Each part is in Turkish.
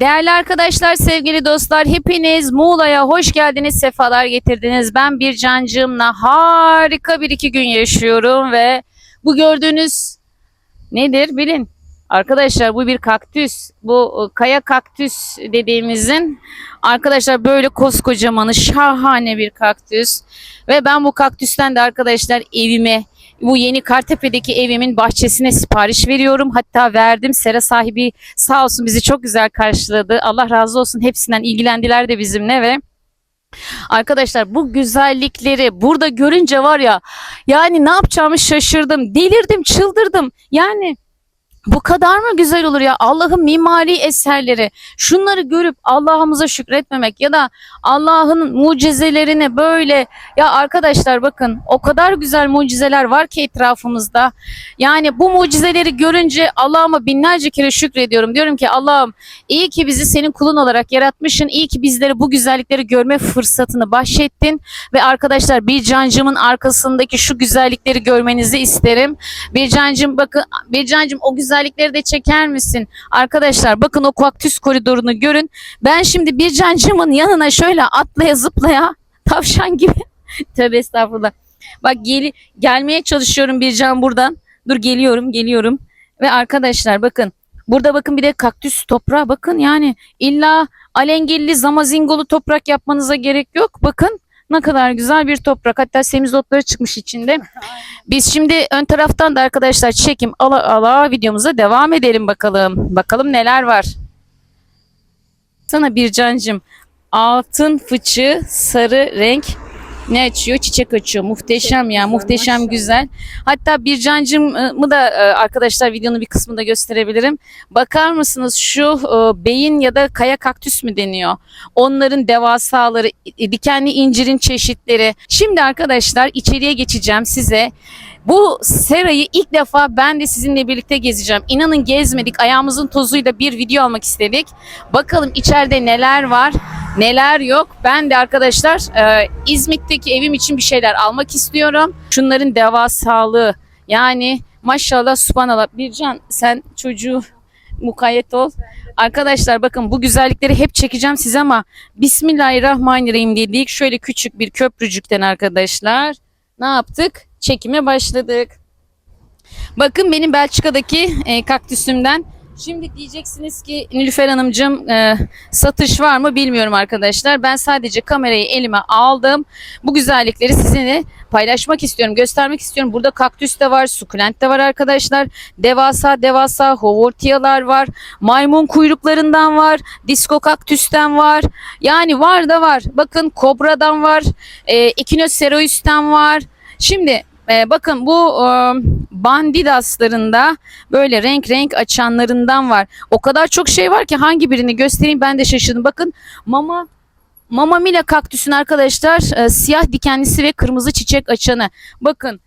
Değerli arkadaşlar, sevgili dostlar, hepiniz Muğla'ya hoş geldiniz, sefalar getirdiniz. Ben bir cancığımla harika bir iki gün yaşıyorum ve bu gördüğünüz nedir bilin. Arkadaşlar bu bir kaktüs. Bu e, kaya kaktüs dediğimizin arkadaşlar böyle koskocamanı şahane bir kaktüs. Ve ben bu kaktüsten de arkadaşlar evime bu yeni Kartepe'deki evimin bahçesine sipariş veriyorum. Hatta verdim. Sera sahibi sağ olsun bizi çok güzel karşıladı. Allah razı olsun hepsinden ilgilendiler de bizimle ve Arkadaşlar bu güzellikleri burada görünce var ya yani ne yapacağımı şaşırdım. Delirdim, çıldırdım. Yani bu kadar mı güzel olur ya? Allah'ın mimari eserleri şunları görüp Allah'ımıza şükretmemek ya da Allah'ın mucizelerini böyle ya arkadaşlar bakın o kadar güzel mucizeler var ki etrafımızda. Yani bu mucizeleri görünce Allah'ıma binlerce kere şükrediyorum. Diyorum ki Allah'ım iyi ki bizi senin kulun olarak yaratmışsın. İyi ki bizlere bu güzellikleri görme fırsatını bahşettin ve arkadaşlar bir cancımın arkasındaki şu güzellikleri görmenizi isterim. Bir cancım bakın bir cancım o güzellikleri de çeker misin? Arkadaşlar bakın o kaktüs koridorunu görün. Ben şimdi bir cancımın yanına şöyle atlaya zıplaya tavşan gibi. Tövbe estağfurullah. Bak geli, gelmeye çalışıyorum bir can buradan. Dur geliyorum geliyorum. Ve arkadaşlar bakın burada bakın bir de kaktüs toprağı bakın yani illa alengilli zamazingolu toprak yapmanıza gerek yok. Bakın ne kadar güzel bir toprak. Hatta semizotları çıkmış içinde. Biz şimdi ön taraftan da arkadaşlar çekim ala ala videomuza devam edelim bakalım. Bakalım neler var. Sana bir cancım altın fıçı sarı renk ne açıyor? Çiçek açıyor. Muhteşem ya. Muhteşem güzel. Hatta bir cancımı da e, arkadaşlar videonun bir kısmında gösterebilirim. Bakar mısınız şu e, beyin ya da kaya kaktüs mü deniyor? Onların devasaları, dikenli incirin çeşitleri. Şimdi arkadaşlar içeriye geçeceğim size. Bu serayı ilk defa ben de sizinle birlikte gezeceğim. İnanın gezmedik. Ayağımızın tozuyla bir video almak istedik. Bakalım içeride neler var, neler yok. Ben de arkadaşlar e, İzmit'teki evim için bir şeyler almak istiyorum. Şunların devasalığı. Yani maşallah subhanallah. Bircan sen çocuğu mukayyet ol. Arkadaşlar bakın bu güzellikleri hep çekeceğim size ama Bismillahirrahmanirrahim dedik. Şöyle küçük bir köprücükten arkadaşlar ne yaptık? Çekime başladık. Bakın benim Belçika'daki e, kaktüsümden. Şimdi diyeceksiniz ki Nilüfer Hanımcığım e, satış var mı bilmiyorum arkadaşlar. Ben sadece kamerayı elime aldım. Bu güzellikleri sizinle paylaşmak istiyorum, göstermek istiyorum. Burada kaktüs de var, sukulent de var arkadaşlar. Devasa devasa hovortiyalar var. Maymun kuyruklarından var. Disko kaktüsten var. Yani var da var. Bakın kobradan var. E, Echinocereus'ten var. Şimdi e, bakın bu e, bandidaslarında böyle renk renk açanlarından var. O kadar çok şey var ki hangi birini göstereyim ben de şaşırdım. Bakın mama Mama Mila kaktüsün arkadaşlar e, siyah dikenlisi ve kırmızı çiçek açanı. Bakın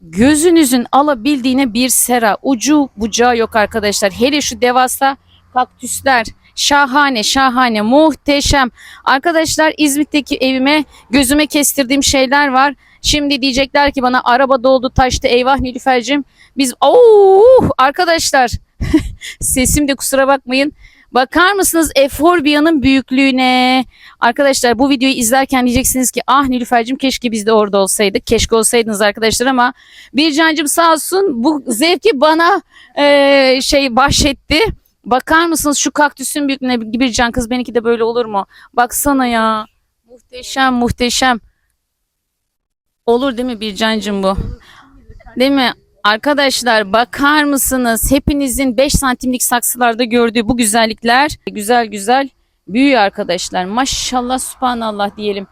gözünüzün alabildiğine bir sera. Ucu bucağı yok arkadaşlar. Hele şu devasa kaktüsler. Şahane şahane muhteşem. Arkadaşlar İzmit'teki evime gözüme kestirdiğim şeyler var. Şimdi diyecekler ki bana araba doldu taştı eyvah Nilüfer'cim. Biz ooo arkadaşlar sesim de kusura bakmayın. Bakar mısınız Eforbia'nın büyüklüğüne? Arkadaşlar bu videoyu izlerken diyeceksiniz ki ah Nilüfer'cim keşke biz de orada olsaydık. Keşke olsaydınız arkadaşlar ama bir cancım sağ olsun bu zevki bana eee, şey bahşetti. Bakar mısınız şu kaktüsün büyüklüğüne bir can kız benimki de böyle olur mu? Baksana ya. Muhteşem muhteşem. Olur değil mi bir cancım bu? Değil mi? Arkadaşlar bakar mısınız? Hepinizin 5 santimlik saksılarda gördüğü bu güzellikler güzel güzel büyüyor arkadaşlar. Maşallah subhanallah diyelim.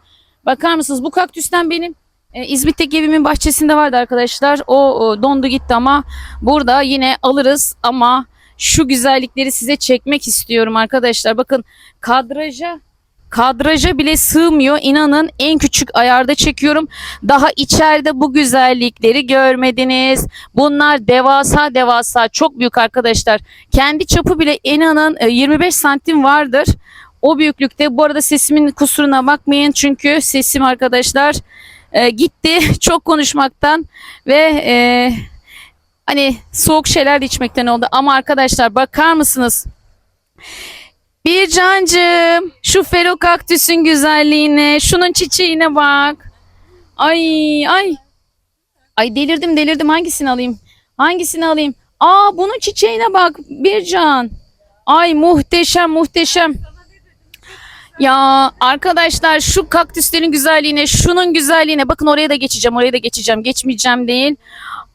Bakar mısınız? Bu kaktüsten benim e, İzmit'teki evimin bahçesinde vardı arkadaşlar. O, o dondu gitti ama burada yine alırız ama şu güzellikleri size çekmek istiyorum arkadaşlar. Bakın kadraja kadraja bile sığmıyor. İnanın en küçük ayarda çekiyorum. Daha içeride bu güzellikleri görmediniz. Bunlar devasa devasa çok büyük arkadaşlar. Kendi çapı bile inanın e, 25 santim vardır. O büyüklükte. Bu arada sesimin kusuruna bakmayın. Çünkü sesim arkadaşlar e, gitti çok konuşmaktan ve e, hani soğuk şeyler de içmekten oldu. Ama arkadaşlar bakar mısınız? Bir Bircancığım şu fero kaktüsün güzelliğine, şunun çiçeğine bak. Ay ay. Ay delirdim delirdim hangisini alayım? Hangisini alayım? Aa bunun çiçeğine bak Bircan. Ay muhteşem muhteşem. Ya arkadaşlar şu kaktüslerin güzelliğine, şunun güzelliğine bakın oraya da geçeceğim, oraya da geçeceğim. Geçmeyeceğim değil.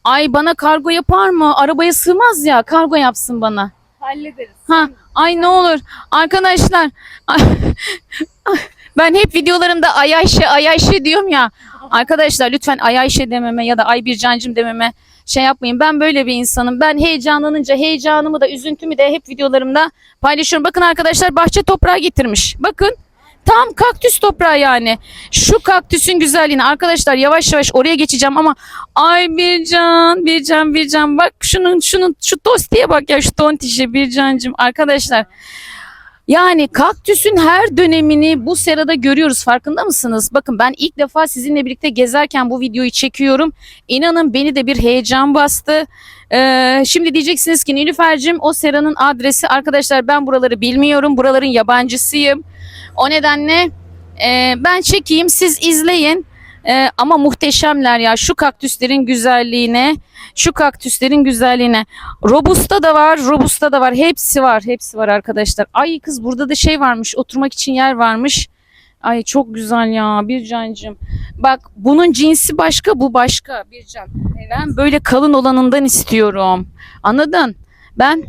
Ay bana kargo yapar mı? Arabaya sığmaz ya. Kargo yapsın bana. Hallederiz. Ha, ay ne olur. Arkadaşlar ben hep videolarımda ay Ayşe ay Ayşe diyorum ya. Arkadaşlar lütfen ay Ayşe dememe ya da ay Bircancım dememe şey yapmayın. Ben böyle bir insanım. Ben heyecanlanınca heyecanımı da üzüntümü de hep videolarımda paylaşıyorum. Bakın arkadaşlar bahçe toprağı getirmiş. Bakın tam kaktüs toprağı yani. Şu kaktüsün güzelliğini arkadaşlar yavaş yavaş oraya geçeceğim ama ay Bircan, Bircan, Bircan bak şunun şunun şu tostiye bak ya şu tontişe Bircancım arkadaşlar. Yani kaktüsün her dönemini bu serada görüyoruz farkında mısınız? Bakın ben ilk defa sizinle birlikte gezerken bu videoyu çekiyorum. İnanın beni de bir heyecan bastı. Ee, şimdi diyeceksiniz ki Nilüfer'cim o seranın adresi arkadaşlar ben buraları bilmiyorum. Buraların yabancısıyım. O nedenle e, ben çekeyim siz izleyin. E, ama muhteşemler ya şu kaktüslerin güzelliğine, şu kaktüslerin güzelliğine. Robusta da var, robusta da var. Hepsi var, hepsi var arkadaşlar. Ay kız burada da şey varmış, oturmak için yer varmış. Ay çok güzel ya Bircancığım. Bak bunun cinsi başka, bu başka Bircan. Ben böyle kalın olanından istiyorum. Anladın? Ben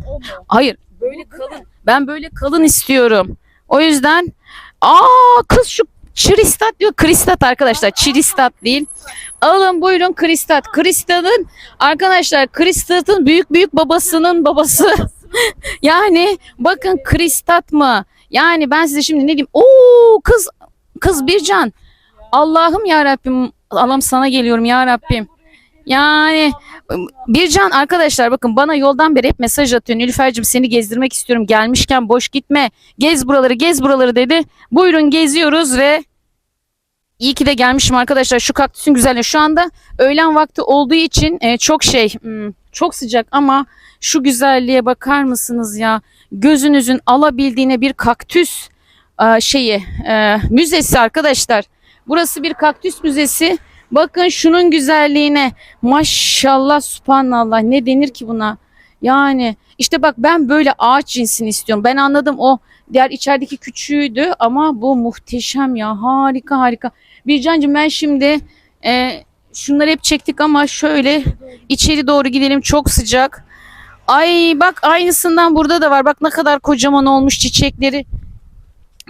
hayır böyle kalın. Ben böyle kalın istiyorum. O yüzden aa kız şu Çiristat diyor. Kristat arkadaşlar. Çiristat değil. Alın buyurun Kristat. Kristat'ın arkadaşlar Kristat'ın büyük büyük babasının babası. yani bakın Kristat mı? Yani ben size şimdi ne diyeyim? Oo kız kız Bircan. Allah'ım ya Rabbim. Allah'ım sana geliyorum ya Rabbim. Yani Bircan arkadaşlar bakın bana yoldan beri hep mesaj atıyor. Nilüfer'cim seni gezdirmek istiyorum. Gelmişken boş gitme. Gez buraları gez buraları dedi. Buyurun geziyoruz ve iyi ki de gelmişim arkadaşlar. Şu kaktüsün güzelliği. Şu anda öğlen vakti olduğu için e, çok şey hmm, çok sıcak ama şu güzelliğe bakar mısınız ya? Gözünüzün alabildiğine bir kaktüs e, şeyi e, müzesi arkadaşlar. Burası bir kaktüs müzesi. Bakın şunun güzelliğine. Maşallah subhanallah ne denir ki buna? Yani işte bak ben böyle ağaç cinsini istiyorum. Ben anladım o diğer içerideki küçüğüydü ama bu muhteşem ya harika harika. Bircancığım ben şimdi e, şunları hep çektik ama şöyle içeri doğru gidelim çok sıcak. Ay bak aynısından burada da var. Bak ne kadar kocaman olmuş çiçekleri.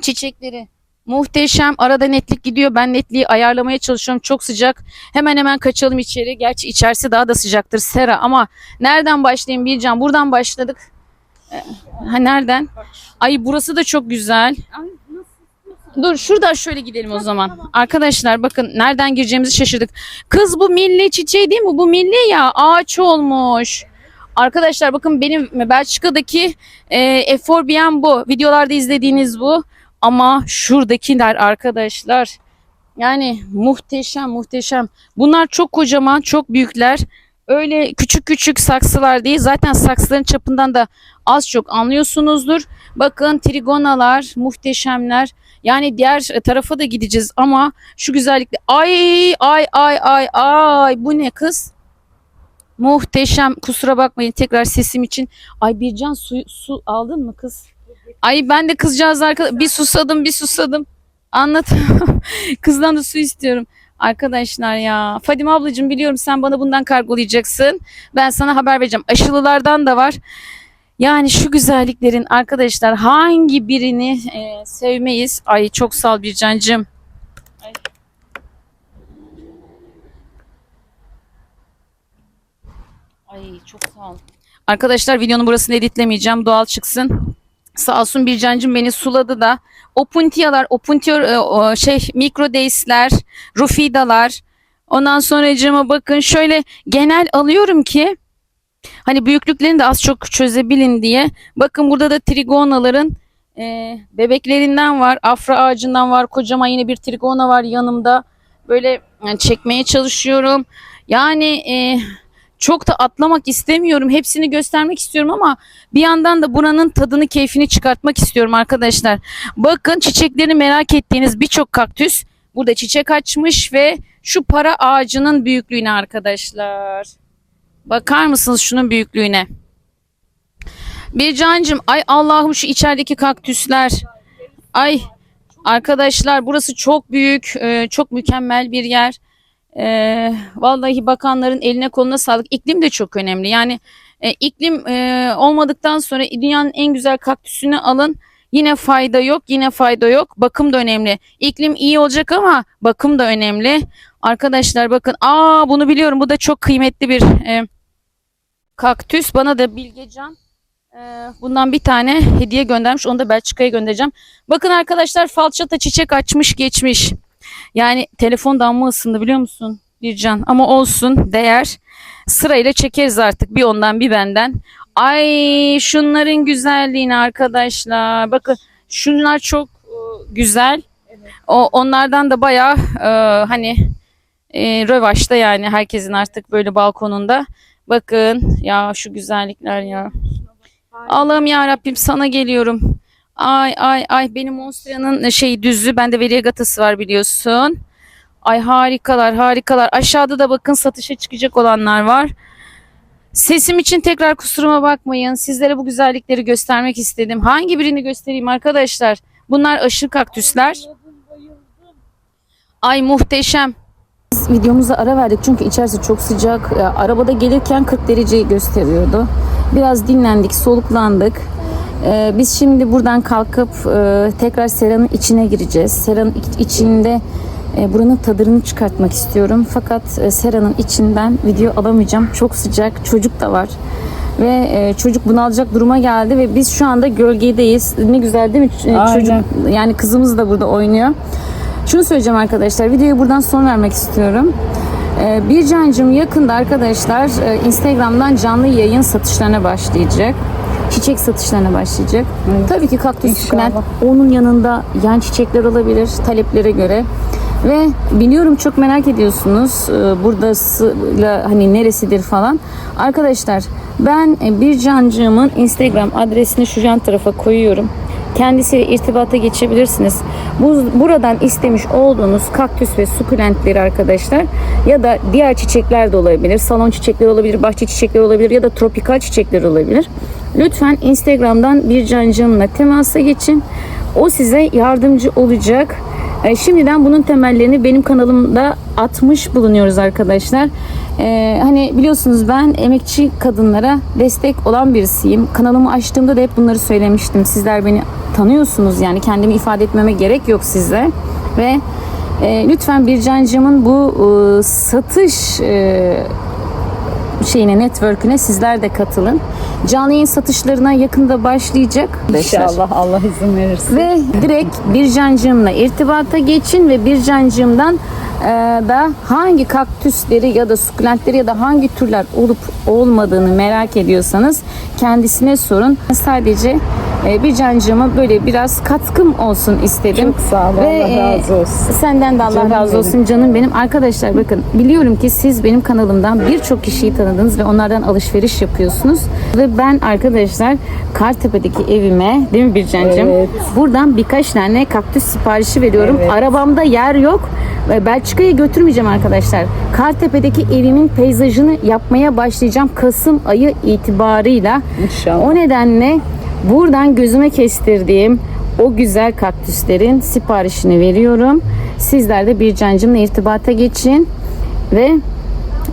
Çiçekleri. Muhteşem. Arada netlik gidiyor. Ben netliği ayarlamaya çalışıyorum. Çok sıcak. Hemen hemen kaçalım içeri. Gerçi içerisi daha da sıcaktır Sera ama nereden başlayayım Bircan? Buradan başladık. Ee, Ha nereden? Ay burası da çok güzel. Dur şuradan şöyle gidelim o zaman. Arkadaşlar bakın nereden gireceğimizi şaşırdık. Kız bu milli çiçeği değil mi? Bu milli ya ağaç olmuş. Arkadaşlar bakın benim Belçika'daki e, Eforbian bu. Videolarda izlediğiniz bu. Ama şuradakiler arkadaşlar yani muhteşem muhteşem. Bunlar çok kocaman çok büyükler. Öyle küçük küçük saksılar değil. Zaten saksıların çapından da az çok anlıyorsunuzdur. Bakın trigonalar muhteşemler. Yani diğer tarafa da gideceğiz ama şu güzellikle ay ay ay ay ay bu ne kız? Muhteşem. Kusura bakmayın tekrar sesim için. Ay Bircan su, su aldın mı kız? Ay ben de kızcağız arka bir susadım bir susadım. Anlat. Kızdan da su istiyorum. Arkadaşlar ya. Fadime ablacığım biliyorum sen bana bundan kargolayacaksın. Ben sana haber vereceğim. Aşılılardan da var. Yani şu güzelliklerin arkadaşlar hangi birini e, sevmeyiz? Ay çok sağ ol Bircan'cığım. Ay. Ay çok sağ ol. Arkadaşlar videonun burasını editlemeyeceğim. Doğal çıksın. Sağ olsun Bircan'cığım beni suladı da. Opuntiyalar, opuntiyor, e, şey mikrodeisler, rufidalar. Ondan sonracığıma bakın şöyle genel alıyorum ki hani büyüklüklerini de az çok çözebilin diye. Bakın burada da trigonaların e, bebeklerinden var. Afra ağacından var. Kocaman yine bir trigona var yanımda. Böyle yani çekmeye çalışıyorum. Yani e, çok da atlamak istemiyorum. Hepsini göstermek istiyorum ama bir yandan da buranın tadını, keyfini çıkartmak istiyorum arkadaşlar. Bakın çiçeklerini merak ettiğiniz birçok kaktüs burada çiçek açmış ve şu para ağacının büyüklüğüne arkadaşlar. Bakar mısınız şunun büyüklüğüne? Bircancığım ay Allah'ım şu içerideki kaktüsler. Ay arkadaşlar burası çok büyük, e, çok mükemmel bir yer. E, vallahi bakanların eline koluna sağlık. İklim de çok önemli. Yani e, iklim e, olmadıktan sonra dünyanın en güzel kaktüsünü alın. Yine fayda yok, yine fayda yok. Bakım da önemli. İklim iyi olacak ama bakım da önemli. Arkadaşlar bakın, aa bunu biliyorum. Bu da çok kıymetli bir e, kaktüs. Bana da Bilgecan e, bundan bir tane hediye göndermiş. Onu da Belçika'ya göndereceğim. Bakın arkadaşlar falçata çiçek açmış geçmiş. Yani telefon damla ısındı biliyor musun Bircan? Ama olsun değer. Sırayla çekeriz artık bir ondan bir benden. Ay şunların güzelliğini arkadaşlar. Bakın şunlar çok e, güzel. O onlardan da bayağı e, hani e, rövaşta yani herkesin artık böyle balkonunda. Bakın ya şu güzellikler ya. Allah'ım ya Rabbim sana geliyorum. Ay ay ay benim Monstera'nın şey düzü bende Variegata'sı var biliyorsun. Ay harikalar harikalar. Aşağıda da bakın satışa çıkacak olanlar var. Sesim için tekrar kusuruma bakmayın. Sizlere bu güzellikleri göstermek istedim. Hangi birini göstereyim arkadaşlar? Bunlar aşırı kaktüsler. Ay muhteşem. Biz videomuza ara verdik çünkü içerisi çok sıcak. Arabada gelirken 40 dereceyi gösteriyordu. Biraz dinlendik, soluklandık. Ee, biz şimdi buradan kalkıp e, tekrar seranın içine gireceğiz. Seranın iç- içinde e, buranın tadını çıkartmak istiyorum. Fakat e, seranın içinden video alamayacağım. Çok sıcak, çocuk da var. Ve e, çocuk bunu alacak duruma geldi ve biz şu anda gölgedeyiz. Ne güzel değil mi? Ç- Aynen. Çocuk yani kızımız da burada oynuyor. Şunu söyleyeceğim arkadaşlar. Videoya buradan son vermek istiyorum. Ee, bir cancım yakında arkadaşlar e, Instagram'dan canlı yayın satışlarına başlayacak. Çiçek satışlarına başlayacak. Tabii ki kaktüs sukulent onun yanında yan çiçekler olabilir taleplere göre. Ve biliyorum çok merak ediyorsunuz e, buradasıyla hani neresidir falan. Arkadaşlar ben e, bir cancığımın Instagram adresini şu yan tarafa koyuyorum. Kendisiyle irtibata geçebilirsiniz. Bu, buradan istemiş olduğunuz kaktüs ve sukulentleri arkadaşlar ya da diğer çiçekler de olabilir. Salon çiçekleri olabilir, bahçe çiçekleri olabilir ya da tropikal çiçekler olabilir. Lütfen Instagram'dan bir cancığımla temasa geçin. O size yardımcı olacak. E, Şimdiden bunun temellerini benim kanalımda atmış bulunuyoruz arkadaşlar. E, hani biliyorsunuz ben emekçi kadınlara destek olan birisiyim. Kanalımı açtığımda da hep bunları söylemiştim. Sizler beni tanıyorsunuz yani kendimi ifade etmeme gerek yok size. Ve e, lütfen Bircancığımın bu e, satış e, şeyine, network'üne sizler de katılın. Canlı yayın satışlarına yakında başlayacak. İnşallah Allah izin verirse. Ve direkt Bircancığımla irtibata geçin ve Bircancığımdan da hangi kaktüsleri ya da sukulentleri ya da hangi türler olup olmadığını merak ediyorsanız kendisine sorun. Sadece e, Bircancığıma böyle biraz katkım olsun istedim. Çok sağ ol. Ve, Allah e, razı olsun. Senden de Allah Canım razı benim. olsun canım benim. Arkadaşlar bakın biliyorum ki siz benim kanalımdan birçok kişiyi tanıdınız ve onlardan alışveriş yapıyorsunuz. Ve ben arkadaşlar Kartepe'deki evime değil mi Bircan'cığım? Evet. Buradan birkaç tane kaktüs siparişi veriyorum. Evet. Arabamda yer yok. Ve Belçika'ya götürmeyeceğim arkadaşlar. Kartepe'deki evimin peyzajını yapmaya başlayacağım Kasım ayı itibarıyla. İnşallah. O nedenle buradan gözüme kestirdiğim o güzel kaktüslerin siparişini veriyorum. Sizler de bir cancımla irtibata geçin ve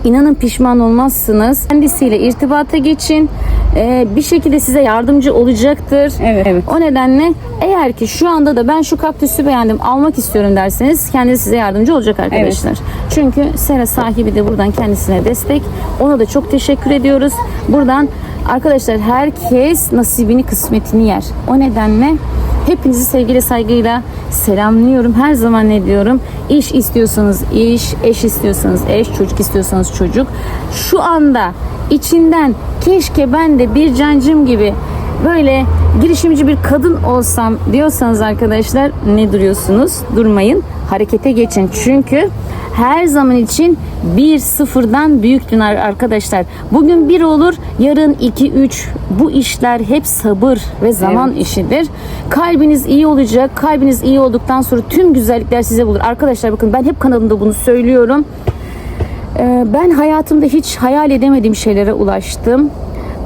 inanın pişman olmazsınız. Kendisiyle irtibata geçin. Ee, bir şekilde size yardımcı olacaktır. Evet, evet. O nedenle eğer ki şu anda da ben şu kaktüsü beğendim almak istiyorum derseniz kendisi size yardımcı olacak arkadaşlar. Çünkü sera sahibi de buradan kendisine destek. Ona da çok teşekkür ediyoruz. Buradan arkadaşlar herkes nasibini kısmetini yer. O nedenle hepinizi sevgiyle saygıyla selamlıyorum. Her zaman ne diyorum? İş istiyorsanız iş, eş istiyorsanız eş, çocuk istiyorsanız çocuk. Şu anda içinden keşke ben de bir cancım gibi böyle girişimci bir kadın olsam diyorsanız arkadaşlar ne duruyorsunuz? Durmayın. Harekete geçin. Çünkü her zaman için bir sıfırdan büyüktün ar- arkadaşlar. Bugün bir olur, yarın iki, üç. Bu işler hep sabır ve zaman işidir. Kalbiniz iyi olacak. Kalbiniz iyi olduktan sonra tüm güzellikler size bulur. Arkadaşlar bakın ben hep kanalımda bunu söylüyorum. Ee, Ben hayatımda hiç hayal edemediğim şeylere ulaştım.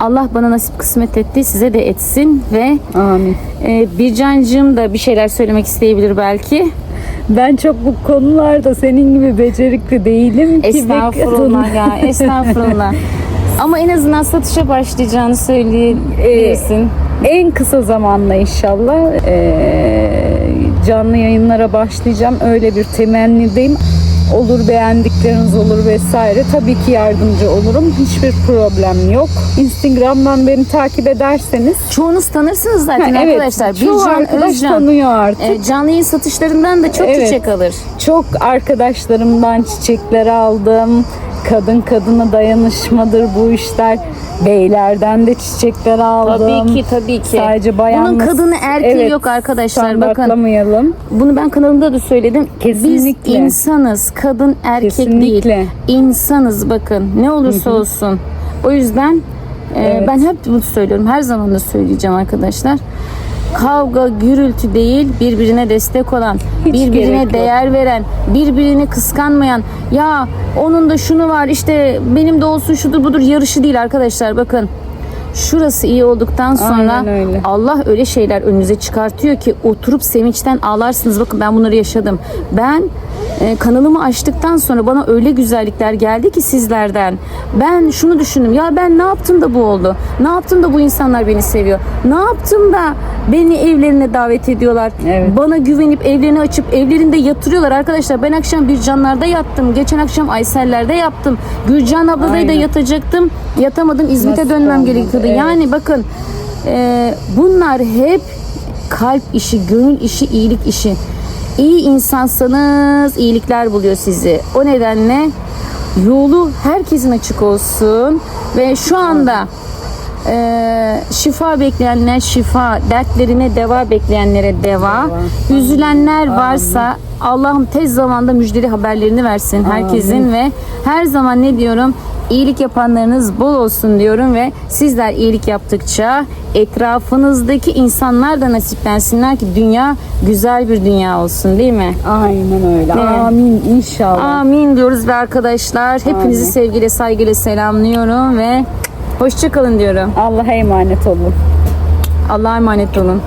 Allah bana nasip kısmet etti, size de etsin ve Amin. e, Bircancığım da bir şeyler söylemek isteyebilir belki. Ben çok bu konularda senin gibi becerikli değilim ki. Estağfurullah ya, estağfurullah. Ama en azından satışa başlayacağını söyleyebilirsin. En kısa zamanla inşallah eee, canlı yayınlara başlayacağım. Öyle bir temennideyim. Olur beğendikleriniz olur vesaire. Tabii ki yardımcı olurum. Hiçbir problem yok. Instagram'dan beni takip ederseniz. Çoğunuz tanırsınız zaten Ha, evet, arkadaşlar. çoğu Bircan arkadaş Özcan. tanıyor artık. E, canlı yayın satışlarından da çok Evet. çiçek alır. Çok arkadaşlarımdan çiçekler aldım. Kadın kadına dayanışmadır bu işler. Beylerden de çiçekler aldım. Tabii ki tabii ki. Sadece bayan Bunun kadını erkeği Evet, yok arkadaşlar bakın. Bunu ben kanalımda da söyledim. Kesinlikle. Biz insanız. Kadın erkek Kesinlikle. değil. İnsanız bakın. Ne olursa olsun. O yüzden e, Evet. ben hep bunu söylüyorum. Her zaman da söyleyeceğim arkadaşlar. Kavga, gürültü değil, birbirine destek olan, Hiç birbirine değer veren, birbirini kıskanmayan, ya onun da şunu var, işte benim de olsun şudur budur yarışı değil arkadaşlar bakın. Şurası iyi olduktan sonra Aynen öyle. Allah öyle şeyler önünüze çıkartıyor ki oturup sevinçten ağlarsınız. Bakın ben bunları yaşadım. Ben e, kanalımı açtıktan sonra bana öyle güzellikler geldi ki sizlerden. Ben şunu düşündüm. Ya ben ne yaptım da bu oldu? Ne yaptım da bu insanlar beni seviyor? Ne yaptım da beni evlerine davet ediyorlar? Evet. Bana güvenip evlerini açıp evlerinde yatırıyorlar arkadaşlar. Ben akşam bir canlarda yattım. Geçen akşam Ayseller'de yattım. Gülcan abladayı da yatacaktım. Yatamadım. İzmit'e Nasıl dönmem olmadı? gerekiyordu. Evet. Yani bakın e, bunlar hep kalp işi, gönül işi, iyilik işi. İyi insansanız iyilikler buluyor sizi. O nedenle yolu herkesin açık olsun ve şu anda e, şifa bekleyenler şifa, dertlerine deva bekleyenlere deva, üzülenler varsa Allah'ım tez zamanda müjdeli haberlerini versin herkesin ve her zaman ne diyorum? İyilik yapanlarınız bol olsun diyorum ve sizler iyilik yaptıkça etrafınızdaki insanlar da nasiplensinler ki dünya güzel bir dünya olsun değil mi? Aynen öyle. mi? Amin inşallah. Amin diyoruz ve arkadaşlar hepinizi Amin. sevgiyle saygıyla selamlıyorum ve hoşçakalın diyorum. Allah'a emanet olun. Allah'a emanet olun.